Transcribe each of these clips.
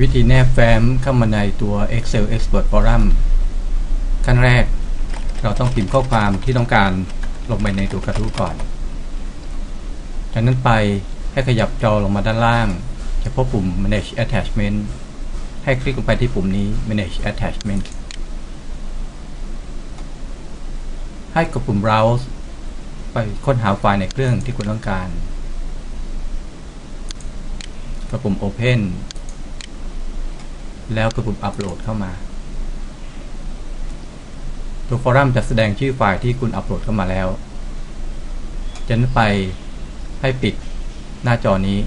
วิธีแนบแฟ้มเข้ามาในตัว Excel Export Forum ขั้นแรก เราต้องพิมพ์ข้อความที่ต้องการลงไปในตัวกระทู้ก่อน จากนั้นไปให้ขยับจอลงมาด้านล่าง จะพบปุ่ม Manage Attachment ให้คลิกลงไปที่ปุ่มนี้ Manage Attachment ให้กดปุ่ม Browse ไปค้นหาไฟล์ในเครื่องที่คุณต้องการกดปุ่ม Open แล้วกดปุ่ม Upload เข้ามา ตัวฟอรัมจะแสดงชื่อไฟล์ที่คุณอัปโหลดเข้ามาแล้วจะนั้นไปให้ปิดหน้าจอนี้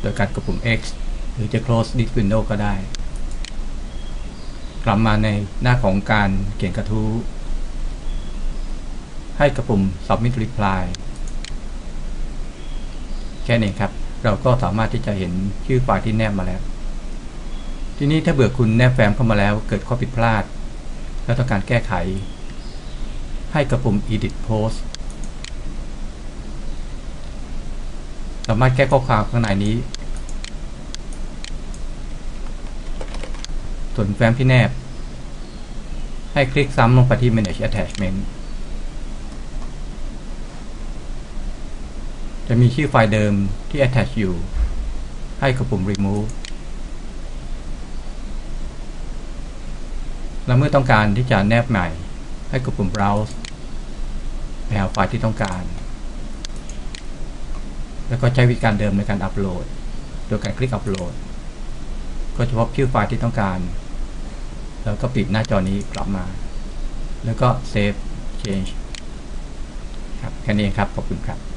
โดยการกดปุ่ม X หรือจะ close this window ก็ได้ กลับมาในหน้าของการเขียนกระทู้ ให้กระปุ่ม submit reply แค่นี้ครับ เราก็สามารถที่จะเห็นชื่อไฟล์ที่แนบมาแล้ว ทีนี้ถ้าเบื่อคุณแนบแฟ้มเข้ามาแล้วเกิดข้อผิดพลาด แล้วต้องการแก้ไข ให้กระปุ่ม edit post สามารถแก้ข้อความข้างในนี้ ส่วนแฟ้มที่แนบ ให้คลิกซ้ำลงไปที่ manage attachment จะมีชื่อไฟล์เดิมที่ attach อยู่ ให้กดปุ่ม remove และเมื่อต้องการที่จะแนบใหม่ ให้กดปุ่ม browse ไปหาไฟล์ที่ต้องการ แล้วก็ใช้วิธีการเดิมในการอัปโหลด โดยการคลิกอัปโหลด ก็จะพบชื่อไฟล์ที่ต้องการ แล้วก็ปิดหน้าจอนี้กลับมา แล้วก็ save change ครับแค่นี้ครับ ขอบคุณครับ